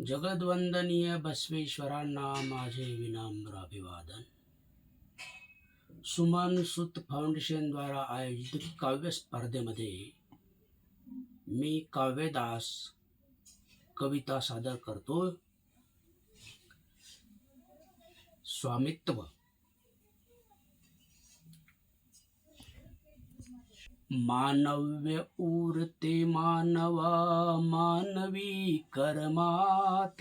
जगद्वंदनीय बसवेश्वरांना माझे विनम्र अभिवादन। सुमन सुत फाउंडेशन द्वारा आयोजित काव्य स्पर्धे स्पर्धेमध्ये मी काव्यदास, कविता सादर करतो। स्वामित्व। मानव्य उरते मानवा मानवी कर्मात.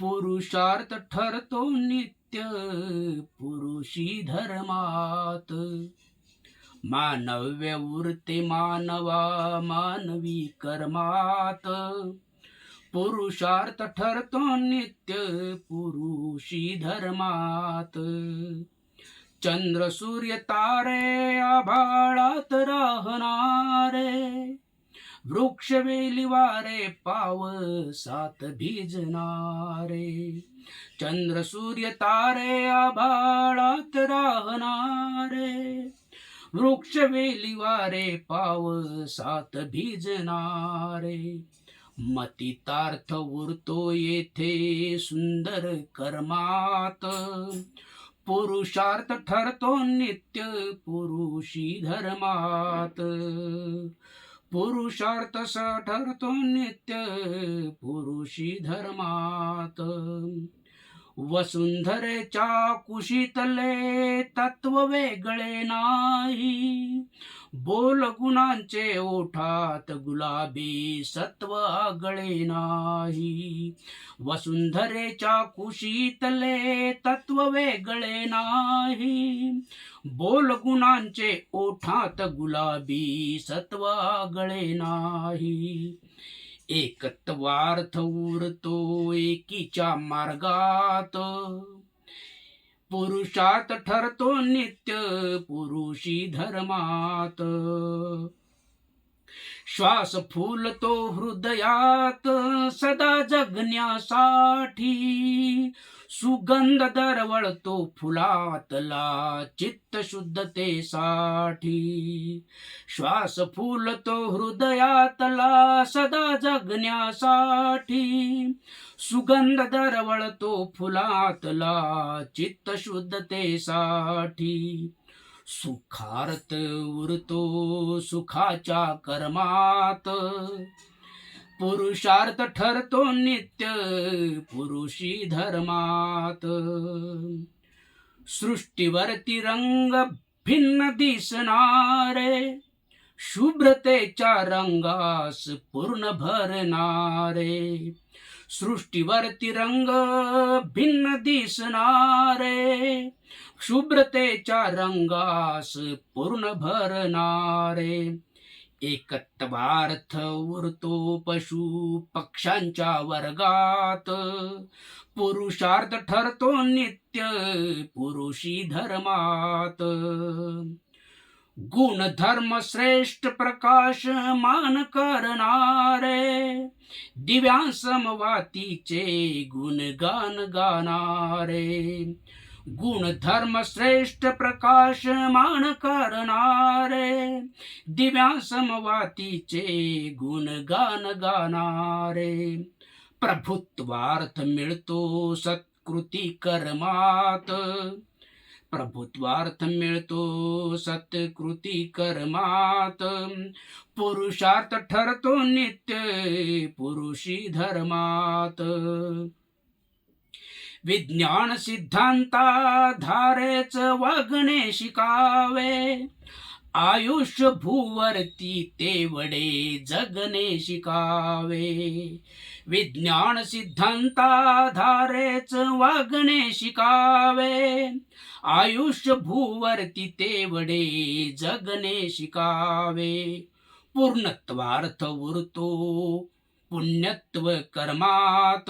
पुरुषार्थ ठरतो नित्य पुरुषी धर्मात. मानव्य उरते मानवा मानवी कर्मात. पुरुषार्थ ठरतो नित्य पुरुषी धर्मात. चंद्र सूर्य तारे आभाळात राहणारे. वृक्ष वेली वारे पावसात भिजणारे. चंद्र सूर्य तारे आभाळात राहणारे. वृक्ष वेली वारे पावसात भिजणारे. मतितार्थ उरतो येथे सुंदर कर्मात. पुरुषार्थ ठरतो नित्य पुरुषी धर्मात. पुरुषार्थ स ठरतो नित्य पुरुषी धर्मात. वसुंधरेच्या कुशीतले तत्व वेगळे नाही. बोल गुणांचे ओठात गुलाबी सत्व आगळे नाही. वसुंधरेच्या कुशीतले तत्व वेगळे नाही. बोल गुणांचे ओठात गुलाबी सत्व आगळे नाही. एकत्वार्थ उरतो एकीच्या मार्गात. पुरुषात ठरतो नित्य पुरुषी धर्मात. श्वास फुलतो हृदयात सदा जगण्यासाठी. सुगंध दरवळतो फुलातला चित्त शुद्धतेसाठी श्वास फुलतो हृदयातला सदा जगण्यासाठी. सुगंध दरवळतो फुलातला चित्त शुद्धतेसाठी सुखार्थ उरतो सुखाच्या कर्मात. पुरुषार्थ ठरतो नित्य पुरुषी धर्मात. सृष्टीवरती रंग भिन्न दिसणारे शुभ्रतेच्या रंगास पूर्ण भरणारे. सृष्टीवरती रंग भिन्न दिसणारे शुभ्रतेच्या रंगास पूर्ण भरणारे. एकत्वार्थ उरतो पशु पक्षांच्या वर्गात. पुरुषार्थ ठरतो नित्य पुरुषी धर्मात. गुणधर्म श्रेष्ठ प्रकाश मान करणारे दिव्यांसमवातीचे गुणगान गाणारे. गुणधर्म श्रेष्ठ प्रकाश मान करणारे दिव्यांसमवातीचे गुणगान गाणारे. प्रभुत्वार्थ मिळतो सत्कृती कर्मात. प्रभुत्वार्थ मिळतो सत्कृती कर्मात. पुरुषार्थ ठरतो नित्य पुरुषी धर्मात. विज्ञान सिद्धांताधारेच वागणे शिकावे. आयुष्य भूवरती तेवडे जगणे शिकावे. विज्ञान सिद्धांताधारेच वागणे शिकावे. आयुष्य भूवरती तेवडे जगणे शिकावे. पूर्णत्वार्थ उरतो पुण्यत्व कर्मात.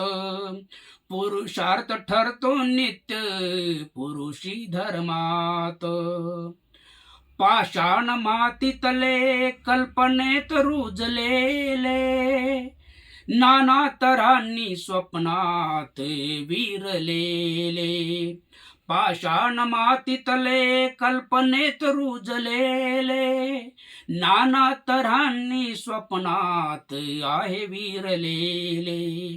पुरुषार्थ ठरतो नित्य पुरुषी धर्मात. पाषाण मातीतले कल्पनेत रुजलेले नाना तरांनी स्वप्नात विरलेले. पाषाण मातीतले कल्पनेत रुजलेले. नाना तरांनी स्वप्नात आहे विरलेले.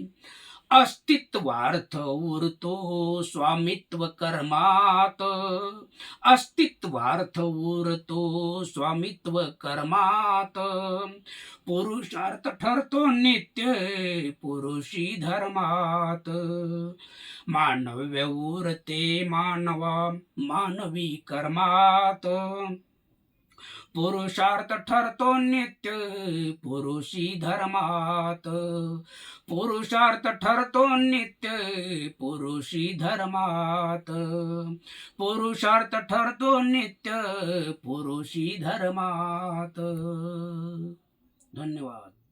अस्तित्वार्थ उरतो स्वामित्व कर्मात अस्तित्वार्थ उरतो स्वामित्व कर्मात पुरुषार्थ ठरतो नित्य पुरुषी धर्मात. मानव्य उरते मानवा मानवी कर्मात. पुरुषार्थ ठरतो नित्य पुरुषी धर्मात. पुरुषार्थ ठरतो नित्य पुरुषी धर्मात. पुरुषार्थ ठरतो नित्य पुरुषी धर्मात. धन्यवाद.